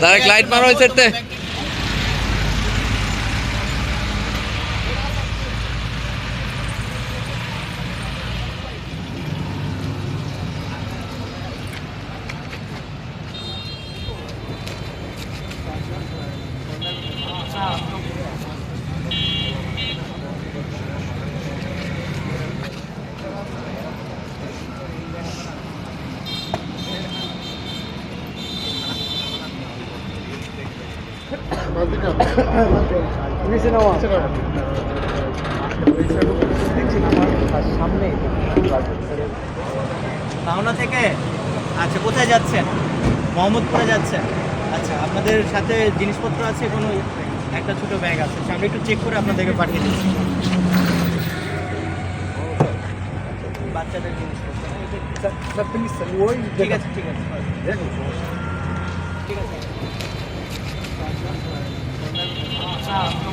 Direct light মারো ওই সাইডতে Wow. সেটতে পাওনা থেকে আচ্ছা কোথায় যাচ্ছেন মোহাম্মদপুরে যাচ্ছেন আচ্ছা আপনাদের সাথে জিনিসপত্র আছে কোনো একটা ছোট ব্যাগ আছে আচ্ছা, আমরা একটু চেক করে আপনাদেরকে পাঠিয়ে দিচ্ছি বাচ্চাদের জিনিসপত্র ঠিক আছে ঠিক আছে 啊。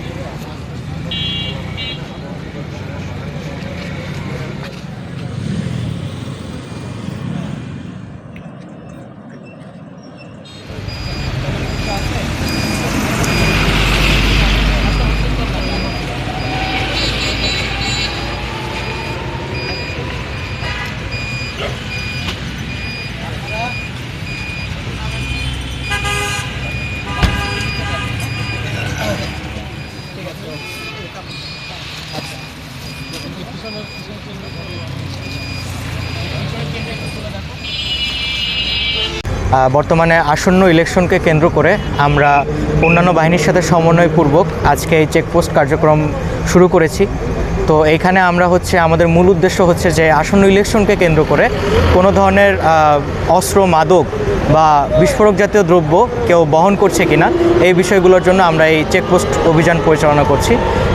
বর্তমানে আসন্ন ইলেকশনকে কেন্দ্র করে আমরা অন্যান্য বাহিনীর সাথে সমন্বয়পূর্বক আজকে এই চেকপোস্ট কার্যক্রম শুরু করেছি। তো এইখানে আমরা হচ্ছে, আমাদের মূল উদ্দেশ্য হচ্ছে যে আসন্ন ইলেকশনকে কেন্দ্র করে কোনো ধরনের অস্ত্র, মাদক বা বিস্ফোরক জাতীয় দ্রব্য কেউ বহন করছে কিনা, এই বিষয়গুলোর জন্য আমরা এই চেকপোস্ট অভিযান পরিচালনা করছি।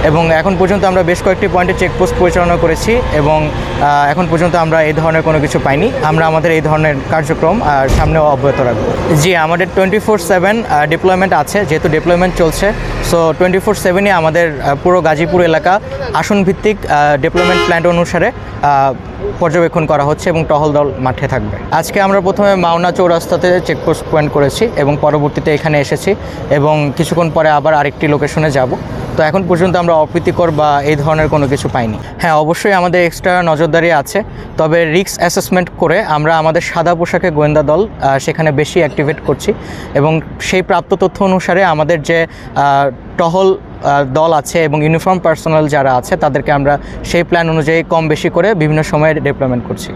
এবং এখন পর্যন্ত আমরা বেশ কয়েকটি পয়েন্টে চেকপোস্ট পরিচালনা করেছি এবং এখন পর্যন্ত আমরা এই ধরনের কোনো কিছু পাইনি। আমরা আমাদের এই ধরনের কার্যক্রম সামনেও অব্যাহত রাখব। জি, আমাদের টোয়েন্টি ফোর সেভেন ডিপ্লয়মেন্ট আছে, যেহেতু ডিপ্লয়মেন্ট চলছে। সো টোয়েন্টি ফোর সেভেনই আমাদের পুরো গাজীপুর এলাকা আসন ভিত্তিক ডিপ্লয়মেন্ট প্ল্যান অনুসারে পর্যবেক্ষণ করা হচ্ছে এবং টহল দল মাঠে থাকবে। আজকে আমরা প্রথমে মাওনা চৌরাস্তাতে চেকপোস্ট পয়েন্ট করেছি এবং পরবর্তীতে এখানে এসেছি এবং কিছুক্ষণ পরে আবার আরেকটি লোকেশনে যাব। তো এখন পর্যন্ত আমরা অপ্রীতিকর বা এই ধরনের কোনো কিছু পাইনি। হ্যাঁ অবশ্যই আমাদের এক্সট্রা নজরদারি আছে, তবে রিক্স অ্যাসেসমেন্ট করে আমরা আমাদের সাদা পোশাকে গোয়েন্দা দল সেখানে বেশি অ্যাক্টিভেট করছি এবং সেই প্রাপ্ত তথ্য অনুসারে আমাদের যে টহল দল আছে এবং ইউনিফর্ম পার্সোনাল যারা আছে তাদেরকে আমরা সেই প্ল্যান অনুযায়ী কম বেশি করে বিভিন্ন সময়ে ডিপ্লয়মেন্ট করছি।